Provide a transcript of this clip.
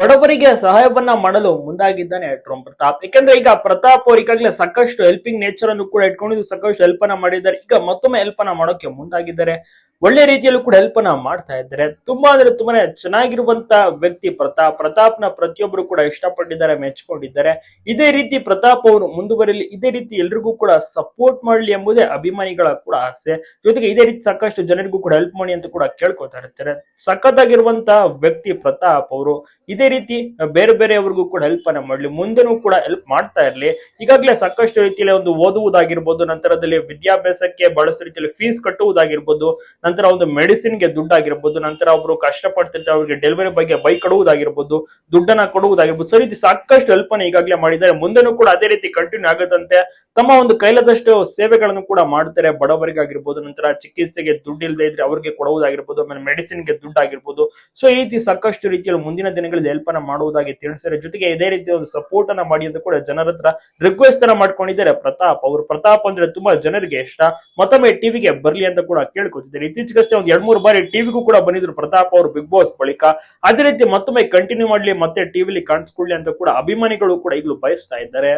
ಬಡವರಿಗೆ ಸಹಾಯವನ್ನ ಮಾಡಲು ಮುಂದಾಗಿದ್ದಾನೆ ಟ್ರೋಮ್ ಪ್ರತಾಪ್. ಯಾಕಂದ್ರೆ ಈಗ ಪ್ರತಾಪ್ ಅವ್ರು ಈಗಾಗಲೇ ಸಾಕಷ್ಟು ಹೆಲ್ಪಿಂಗ್ ನೇಚರ್ ಅನ್ನು ಕೂಡ ಇಟ್ಕೊಂಡಿದ್ದು ಸಾಕಷ್ಟು ಹೆಲ್ಪ್ ಅನ್ನ ಮಾಡಿದ್ದಾರೆ. ಈಗ ಮತ್ತೊಮ್ಮೆ ಹೆಲ್ಪ್ ಅನ್ನ ಮಾಡೋಕೆ ಮುಂದಾಗಿದ್ದಾರೆ. ಒಳ್ಳೆ ರೀತಿಯಲ್ಲೂ ಕೂಡ ಹೆಲ್ಪ್ ಅನ್ನ ಮಾಡ್ತಾ ಇದ್ದಾರೆ. ತುಂಬಾ ಅಂದ್ರೆ ತುಂಬಾನೇ ಚೆನ್ನಾಗಿರುವಂತ ವ್ಯಕ್ತಿ ಪ್ರತಾಪ್. ಪ್ರತಾಪ್ನ ಪ್ರತಿಯೊಬ್ಬರು ಕೂಡ ಇಷ್ಟಪಟ್ಟಿದ್ದಾರೆ, ಮೆಚ್ಕೊಂಡಿದ್ದಾರೆ. ಇದೇ ರೀತಿ ಪ್ರತಾಪ್ ಅವರು ಮುಂದುವರಿಲಿ, ಇದೇ ರೀತಿ ಎಲ್ರಿಗೂ ಕೂಡ ಸಪೋರ್ಟ್ ಮಾಡಲಿ ಎಂಬುದೇ ಅಭಿಮಾನಿಗಳ ಕೂಡ ಆಸೆ. ಜೊತೆಗೆ ಇದೇ ರೀತಿ ಸಾಕಷ್ಟು ಜನರಿಗೂ ಕೂಡ ಹೆಲ್ಪ್ ಮಾಡಿ ಅಂತ ಕೂಡ ಕೇಳ್ಕೊತಾ ಇರ್ತಾರೆ. ಸಖತ್ತಾಗಿರುವಂತ ವ್ಯಕ್ತಿ ಪ್ರತಾಪ್ ಅವರು, ಇದೇ ರೀತಿ ಬೇರೆ ಬೇರೆಯವರಿಗೂ ಕೂಡ ಹೆಲ್ಪ್ ಅನ್ನ ಮಾಡ್ಲಿ, ಮುಂದೆನೂ ಕೂಡ ಹೆಲ್ಪ್ ಮಾಡ್ತಾ ಇರ್ಲಿ. ಈಗಾಗಲೇ ಸಾಕಷ್ಟು ರೀತಿಯಲ್ಲಿ ಒಂದು ಓದುವುದಾಗಿರ್ಬೋದು, ನಂತರದಲ್ಲಿ ವಿದ್ಯಾಭ್ಯಾಸಕ್ಕೆ ಬಳಸೋ ರೀತಿಯಲ್ಲಿ ಫೀಸ್ ಕಟ್ಟುವುದಾಗಿರ್ಬೋದು ನಂತರ ಒಂದು ಮೆಡಿಸಿನ್ಗೆ ದುಡ್ಡಾಗಿರ್ಬೋದು, ನಂತರ ಒಬ್ರು ಕಷ್ಟಪಡ್ತಿರ್ತಾರೆ, ಅವ್ರಿಗೆ ಡೆಲಿವರಿ ಬಗ್ಗೆ ಬೈ ಕೊಡುವುದಾಗಿರ್ಬೋದು, ದುಡ್ಡನ್ನ ಕೊಡುವುದಾಗಿರ್ಬೋದು, ಸರಿ ಸಾಕಷ್ಟು ಹೆಲ್ಪ್ ಈಗಾಗಲೇ ಮಾಡಿದ್ದಾರೆ. ಮುಂದೆನೂ ಕೂಡ ಅದೇ ರೀತಿ ಕಂಟಿನ್ಯೂ ಆಗದಂತೆ ತಮ್ಮ ಒಂದು ಕೈಲಾದಷ್ಟು ಸೇವೆಗಳನ್ನು ಕೂಡ ಮಾಡ್ತಾರೆ. ಬಡವರಿಗಾಗಿರ್ಬೋದು, ನಂತರ ಚಿಕಿತ್ಸೆಗೆ ದುಡ್ಡು ಇಲ್ಲದೆ ಇದ್ರೆ ಅವ್ರಿಗೆ ಕೊಡುವುದಾಗಿರ್ಬೋದು, ಆಮೇಲೆ ಮೆಡಿಸಿನ್ಗೆ ದುಡ್ಡು ಆಗಿರ್ಬೋದು ಸೊ ಈ ರೀತಿ ಸಾಕಷ್ಟು ರೀತಿಯಲ್ಲಿ ಮುಂದಿನ ದಿನಗಳಲ್ಲಿ ಹೆಲ್ಪ್ ಮಾಡುವುದಾಗಿ ತಿಳಿಸಿದ್ದಾರೆ ಜೊತೆಗೆ ಇದೇ ರೀತಿ ಒಂದು ಸಪೋರ್ಟ್ ಅನ್ನ ಮಾಡಿ ಅಂತ ಕೂಡ ಜನರ ಹತ್ರ ರಿಕ್ವೆಸ್ಟ್ ಅನ್ನ ಮಾಡ್ಕೊಂಡಿದ್ದಾರೆ. ಪ್ರತಾಪ್ ಅವರು. ಪ್ರತಾಪ್ ಅಂದ್ರೆ ತುಂಬಾ ಜನರಿಗೆ ಇಷ್ಟ. ಮತ್ತೊಮ್ಮೆ ಟಿವಿಗೆ ಬರ್ಲಿ ಅಂತ ಕೂಡ ಕೇಳ್ಕೊತಿದ್ದಾರೆ. ಇತ್ತೀಚೆಗಷ್ಟೇ ಒಂದು ಎರಡ್ ಮೂರು ಬಾರಿ ಟಿವಿಗೂ ಕೂಡ ಬಂದಿದ್ರು ಪ್ರತಾಪ್ ಅವರು ಬಿಗ್ ಬಾಸ್ ಬಳಿಕ. ಅದೇ ರೀತಿ ಮತ್ತೊಮ್ಮೆ ಕಂಟಿನ್ಯೂ ಮಾಡ್ಲಿ ಮತ್ತೆ ಟಿವಿಲಿ ಕಾಣಿಸ್ಕೊಳ್ಳಿ ಅಂತ ಕೂಡ ಅಭಿಮಾನಿಗಳು ಕೂಡ ಈಗಲೂ ಬಯಸ್ತಾ ಇದ್ದಾರೆ.